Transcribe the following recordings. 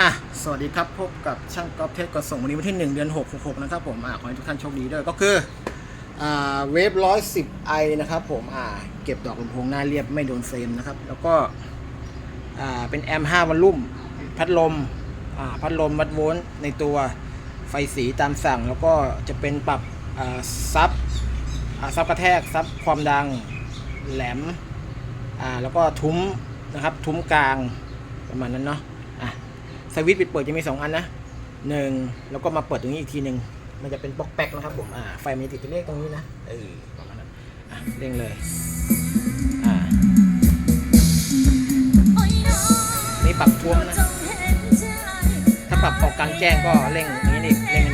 อะ สวัสดีครับ พบกับช่างกอล์ฟเทสกดส่งวันนี้วันที่ 1 เดือน 6 6 6 นะครับผม อะ ขอให้ทุกท่านโชคดีด้วย ก็คือ อ่า เวฟร้อยสิบไอนะครับผม อ่า เก็บดอกลำโพงหน้าเรียบไม่โดนเฟรมนะครับ แล้วก็ อ่า เป็นแอม5วันลุ่ม พัดลม อ่า พัดลมวัดโวลต์ในตัว ไฟสีตามสั่ง แล้วก็จะเป็นปรับ อ่า ซับ อ่า ซับกระแทก ซับความดัง แหลม อ่า แล้วก็ทุ้มนะครับ ทุ้มกลาง ประมาณนั้นเนาะ วิตช์ปิดเปิดจะมี 2 อันนะหนึ่งแล้วก็มาเปิดตรงนี้อีกทีหนึ่งมันจะเป็นปอกแป๊กนะครับผมอ่าไฟมันจะติดตัวเลขตรงนี้นะเออประมาณนั้นอะเร่งเลยอ่านี่ปรับท่วมนะถ้าปรับออกกลางแจ้งก็เร่งอย่างนี้นี่เร่ง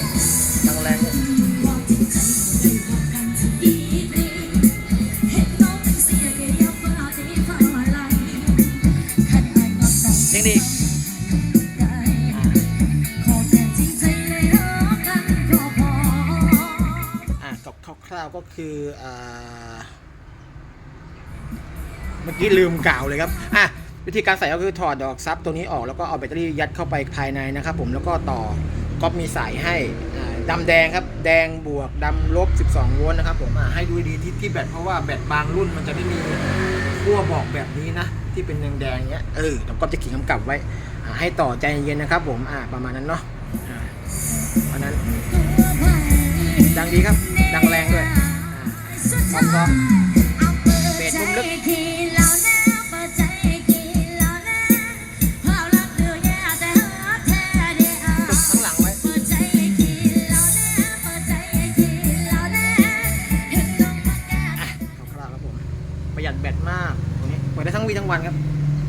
ครับดังแรงด้วยเร่งดีอีกอะกับคร่าวๆก็คืออ่าเมื่อกี้ลืมกล่าวเลยครับอะวิธีการใส่ก็คือถอดดอกซับตัวนี้ออกแล้วก็เอาแบตเตอรี่ยัดเข้าไปภายในนะครับผมแล้วก็ต่อ ก็มีสายให้อ่าดำแดงครับ แดงบวกดำลบ 12 โวลต์นะครับผมให้ดูดีที่ที่แบตเพราะว่าแบตบางรุ่นมันจะไม่มีขั้วบอกแบบนี้นะ ที่เป็นแดงๆเงี้ยเออเดี๋ยวก็จะเขียนกำกับไว้ให้ต่อใจเย็นนะครับผมอ่าประมาณนั้นเนาะเพราะนั้น ดังดีครับ ดังแรงด้วยอ่าพร้อม ประหยัดแบตมากตรงนี้เปิดได้ทั้งวีทั้งวันครับ